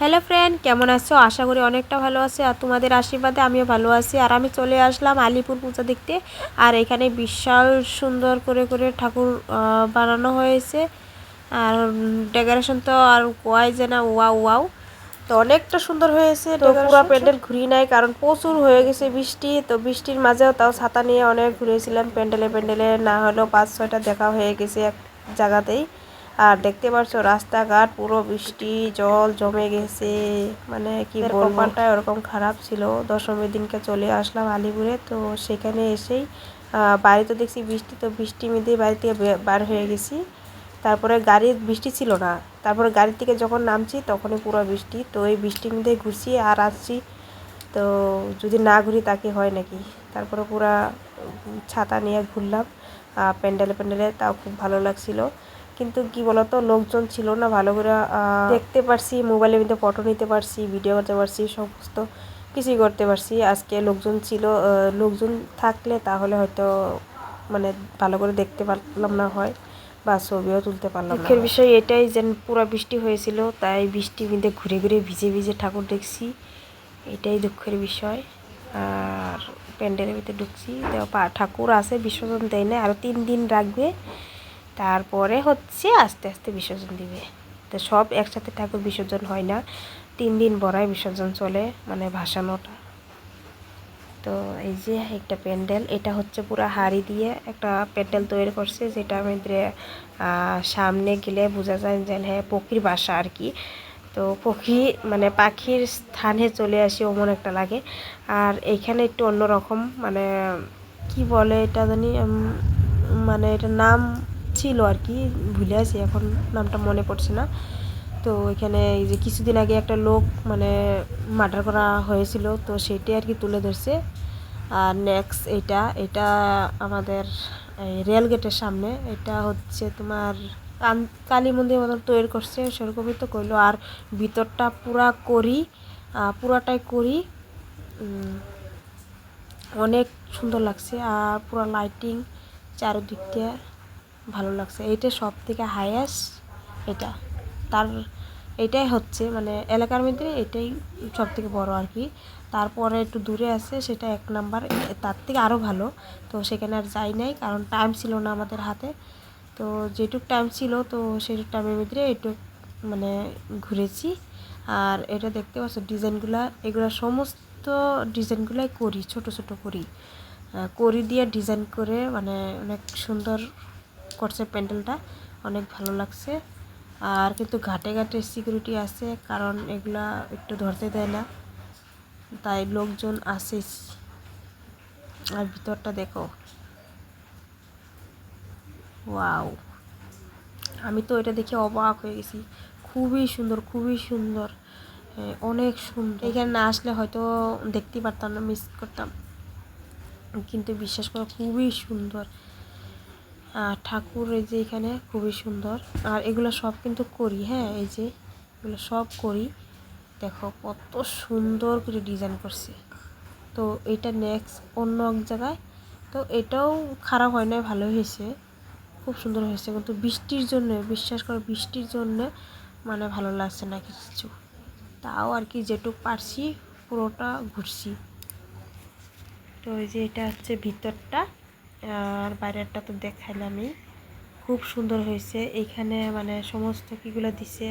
Hello friend কেমন আছো? আশা করি অনেকটা ভালো আছে আর তোমাদের আশীর্বাদে আমিও ভালো আছি। আর আমি চলে আসলাম আলিপুর পূজা দেখতে। আর এখানে বিশাল সুন্দর করে করে ঠাকুর বানানো হয়েছে। আর ডেকোরেশন তো আর কোয়াই যে না ওয়াও ওয়াও। তো অনেকটা সুন্দর হয়েছে তো পুরো প্যান্ডেল ঘুরি নাই কারণ প্রচুর হয়ে গেছে বৃষ্টি। তো বৃষ্টির মাঝেও তাও ছাতা নিয়ে অনেক ঘুরেছিলাম। প্যান্ডেলে প্যান্ডেলে না হলেও পাঁচ ছয়টা দেখা হয়ে গেছে এক জায়গাতেই। আর দেখতে পাচ্ছ রাস্তাঘাট পুরো বৃষ্টি জল জমে গেছে। মানে কি কপালটা ওরকম খারাপ ছিল। দশমীর দিনকে চলে আসলাম আলিপুরে তো সেখানে এসেই বাড়িতে দেখছি বৃষ্টি তো বৃষ্টি মেয়েদের বাড়ি থেকে বার হয়ে গেছি। তারপরে গাড়ির বৃষ্টি ছিল না। তারপরে গাড়ি থেকে যখন নামছি তখনই পুরো বৃষ্টি। তো এই বৃষ্টির মধ্যে ঘুরছি আর আসছি। তো যদি না ঘুরি তাকে হয় নাকি? তারপরে পুরা ছাতা নিয়ে ঘুরলাম। প্যান্ডেলে প্যান্ডেলে তাও খুব ভালো লাগছিল। কিন্তু কি বলতো লোকজন ছিল না ভালো করে দেখতে পারছি মোবাইলের মধ্যে ফটো নিতে পারছি ভিডিও করতে পারছি সমস্ত কিছুই করতে পারছি। আজকে লোকজন ছিল লোকজন থাকলে তাহলে হয়তো মানে ভালো করে দেখতে পারলাম না হয় বা ছবিও তুলতে পারলাম দুঃখের বিষয় এটাই যে পুরো বৃষ্টি হয়েছিল তাই বৃষ্টির মধ্যে ঘুরে ঘুরে ভিজে ভিজে ঠাকুর দেখছি। এটাই দুঃখের বিষয়। আর প্যান্ডেলের ভিতরে ঢুকছি তো ঠাকুর আছে বিসর্জন দেয় না আরও তিন দিন রাখবে। তারপরে হচ্ছে আস্তে আস্তে বিসর্জন দিবে। তো সব একসাথে ঠাকুর বিসর্জন হয় না। তিন দিন বড়াই বিসর্জন চলে মানে ভাসানোটা। তো এই যে একটা প্যান্ডেল, এটা হচ্ছে পুরো হাড়ি দিয়ে একটা প্যান্ডেল তৈরি করছে, যেটা আমাদের সামনে গেলে বোঝা যায় যে হ্যাঁ পক্ষীর বাসা আর কি। তো পক্ষী মানে পাখির স্থানে চলে আসি ওমন একটা লাগে। আর এইখানে একটু অন্যরকম মানে কি বলে এটা জানি মানে এটা নাম ছিল আর কি, ভুলে আছি, এখন নামটা মনে পড়ছে না। তো এখানে এই যে কিছুদিন আগে একটা লোক মানে মার্ডার করা হয়েছিল, তো সেটাই আর কি তুলে ধরছে। আর নেক্সট এটা এটা আমাদের রেল গেটের সামনে, এটা হচ্ছে তোমার কালী মন্দির মতন তৈরি করছে, সেরকমই তো করল আর ভিতরটা পুরা করি পুরাটাই করি অনেক সুন্দর লাগছে, আর পুরো লাইটিং চারিদিক দিয়ে ভালো লাগছে। এইটা সব থেকে হাইয়েস্ট এটা। তার এটাই হচ্ছে মানে এলাকার মধ্যে এটাই সব থেকে বড় আর কি। তারপরে একটু দূরে আছে, সেটা এক নাম্বার, তার থেকে আরও ভালো। তো সেখানে আর যাই নাই, কারণ টাইম ছিল না আমাদের হাতে। তো যেটুক টাইম ছিল, তো সেটুক টাইমের ভিতরে একটু মানে ঘুরেছি। আর এটা দেখতে পাচ্ছ ডিজাইনগুলা এগুলো সমস্ত ডিজাইনগুলাই করি, ছোট ছোট করি। করি দিয়ে ডিজাইন করে মানে অনেক সুন্দর করছে প্যান্ডেলটা, অনেক ভালো লাগছে। আর কিন্তু ঘাটে ঘাটে সিকিউরিটি আছে, কারণ এগুলা একটু ধরতে দেয় না। তাই লোকজন আসে আর ভিতরটা দেখো। ওয়াও। আমি তো এটা দেখে অবাক হয়ে গেছি। খুবই সুন্দর খুবই সুন্দর। অনেক সুন্দর। এখানে না আসলে হয়তো দেখতেই পারতাম না মিস করতাম। কিন্তু বিশ্বাস করো, খুবই সুন্দর। ঠাকুর এই যে এখানে খুবই সুন্দর। আর এগুলো সব কিন্তু করি হ্যাঁ? এই যে এগুলো সব করি। দেখো কত সুন্দর করে ডিজাইন করছে। তো এটা নেক্সট অন্য এক জায়গায়। তো এটাও খারাপ হয় না ভালো হয়েছে। খুব সুন্দর হয়েছে, কিন্তু বৃষ্টির জন্য, বিশ্বাস করো বৃষ্টির জন্য মানে ভালো লাগছে না কিছু। তাও আর কি যেটুক পারছি পুরোটা ঘুরছি। তো এই যে এটা হচ্ছে ভিতরটা। আর বাইরেরটা তো দেখাইলামই। খুব সুন্দর হয়েছে। এইখানে মানে সমস্ত কীগুলো দিছে।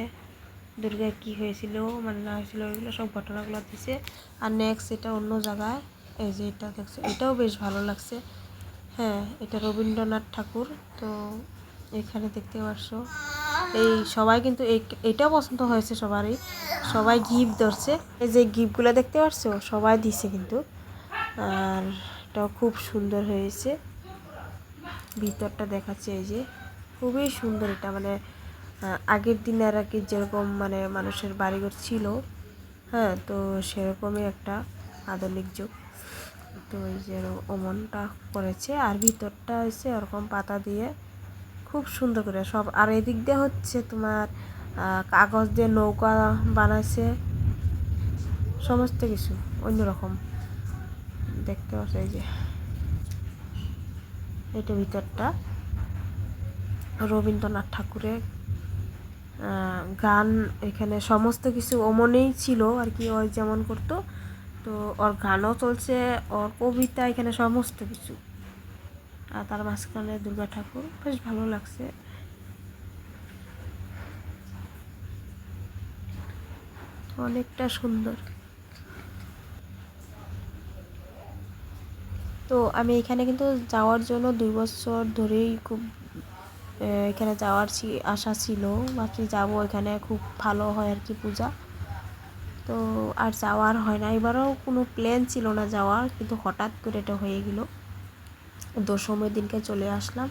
দুর্গা কি হয়েছিল মানে না হয়েছিল, ওইগুলো সব ঘটনাগুলো দিছে। আর নেক্সট এটা অন্য জায়গায়। এই যে এটা দেখছ, এটাও বেশ ভালো লাগছে। হ্যাঁ এটা রবীন্দ্রনাথ ঠাকুর। তো এখানে দেখতে পারছ। এই সবাই কিন্তু এটাও পছন্দ হয়েছে সবারই। সবাই গিফট ধরছে। এই যে গিফটগুলো দেখতে পারছ? সবাই দিছে কিন্তু। আর এটাও খুব সুন্দর হয়েছে। ভিতরটা দেখাচ্ছে এই যে। খুবই সুন্দর এটা মানে আগের দিনে আর কি যেরকম মানে মানুষের বাড়িঘর ছিল হ্যাঁ তো সেরকমই একটা আধুনিক যুগ। তো এই যে ওমনটা করেছে, আর ভিতরটা হচ্ছে ওরকম পাতা দিয়ে খুব সুন্দর করে সব, আর এদিক দিয়ে হচ্ছে তোমার কাগজ দিয়ে নৌকা বানাইছে, সমস্ত কিছু, অন্যরকম। দেখতে পাচ্ছ এই যে। এটা ভিতরটা। রবীন্দ্রনাথ ঠাকুরের গান এখানে সমস্ত কিছু অমনেই ছিল আর কি, ওই যেমন করতো। তো ওর গানও চলছে, ওর কবিতা এখানে সমস্ত কিছু। আর তার মাঝখানে দুর্গা ঠাকুর, বেশ ভালো লাগছে। অনেকটা সুন্দর। তো আমি এখানে কিন্তু যাওয়ার জন্য দুই বছর ধরেই খুব এখানে যাওয়ার আশা ছিল। ভাবছি যাব এখানে খুব ভালো হয় আর কি পূজা। তো আর যাওয়ার হয় না। এবারও কোনো প্ল্যান ছিল না যাওয়ার কিন্তু হঠাৎ করে এটা হয়ে গেল। দশমীর দিনকে চলে আসলাম।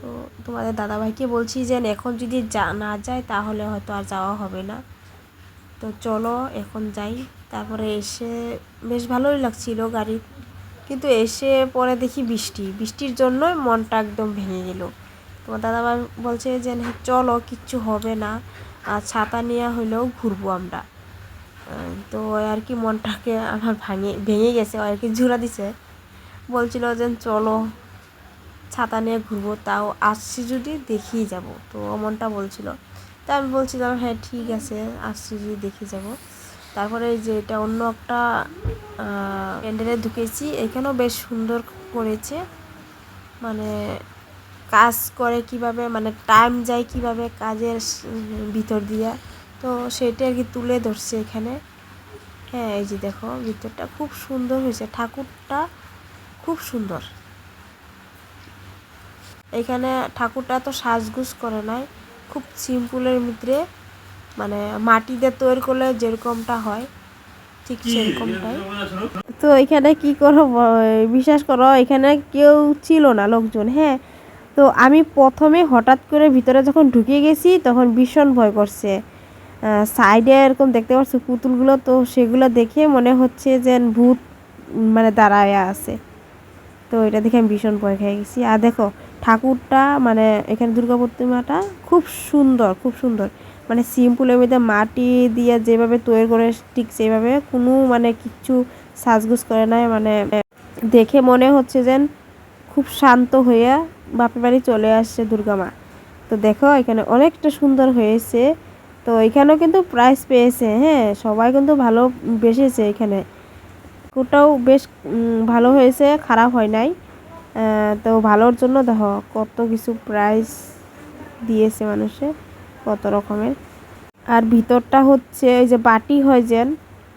তো তোমাদের দাদাভাইকে বলছি যে, এখন যদি যা, না যায় তাহলে হয়তো আর যাওয়া হবে না। তো চলো, এখন যাই। তারপরে এসে বেশ ভালোই লাগছিল গাড়ি কিন্তু এসে পরে দেখি বৃষ্টি। বৃষ্টির জন্যই মনটা একদম ভেঙে গেল। তোমার দাদাভাই বলছে যে চলো, কিচ্ছু হবে না। আর ছাতা নিয়ে হলেও ঘুরবো আমরা। তো আর কি মনটাকে আমার ভাঙে, ভেঙে গেছে আর কি ঝুরা দিছে। বলছিল যে, চলো, ছাতা নিয়ে ঘুরবো, তাও আসছি যদি দেখেই যাব। তো মনটা বলছিল। তা আমি বলছিলাম হ্যাঁ ঠিক আছে, আসছি যদি দেখে যাব। তারপরে এই যে এটা অন্য একটা প্যান্ডেলে ঢুকেছি। এখানেও বেশ সুন্দর করেছে। মানে কাজ করে কীভাবে মানে টাইম যায় কীভাবে কাজের ভিতর দিয়া। তো সেটা আর কি তুলে ধরছে এখানে। হ্যাঁ এই যে দেখো, ভিতরটা খুব সুন্দর হয়েছে। ঠাকুরটা খুব সুন্দর। এখানে ঠাকুরটা তো সাজগুজ করে নাই। খুব সিম্পলের ভিতরে মানে মাটি দিয়ে তৈরি করলে যেরকমটা হয় ঠিক সেরকমটাই। তো এখানে কি করো বিশ্বাস করো এখানে কেউ ছিল না লোকজন হ্যাঁ। তো আমি প্রথমে হঠাৎ করে ভিতরে যখন ঢুকে গেছি তখন ভীষণ ভয় করছে। সাইডে এরকম দেখতে পাচ্ছি পুতুলগুলো তো সেগুলো দেখে মনে হচ্ছে যে ভূত মানে দাঁড়ায় আছে। তো এটা দেখে আমি ভীষণ ভয় খেয়ে গেছি। আর দেখো ঠাকুরটা মানে এখানে দুর্গা প্রতিমাটা খুব সুন্দর খুব সুন্দর। মানে সিম্পলের মধ্যে মাটি দিয়ে যেভাবে তৈরি করে, ঠিক সেইভাবে কোনো মানে কিচ্ছু সাজগুজ করে নাই। মানে দেখে মনে হচ্ছে যেন খুব শান্ত হইয়া বাপের বাড়ি চলে আসছে দুর্গা মা। তো দেখো, এখানে অনেকটা সুন্দর হয়েছে। তো এখানেও কিন্তু প্রাইজ পেয়েছে হ্যাঁ সবাই কিন্তু ভালো বেসেছে এখানে। ওটাও বেশ ভালো হয়েছে, খারাপ হয় নাই। তো ভালোর জন্য দেখো, কত কিছু প্রাইজ দিয়েছে মানুষে। কত রকমের। আর ভিতরটা হচ্ছে ওই যে বাটি হয় যেন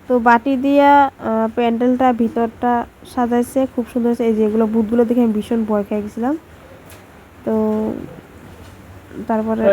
তো বাটি দিয়া প্যান্ডেলটা ভিতরটা সাজাইছে। খুব সুন্দর হয়েছে। এই যেগুলো বুথগুলো দেখে আমি ভীষণ ভয় খেয়ে গেছিলাম। তো তারপরে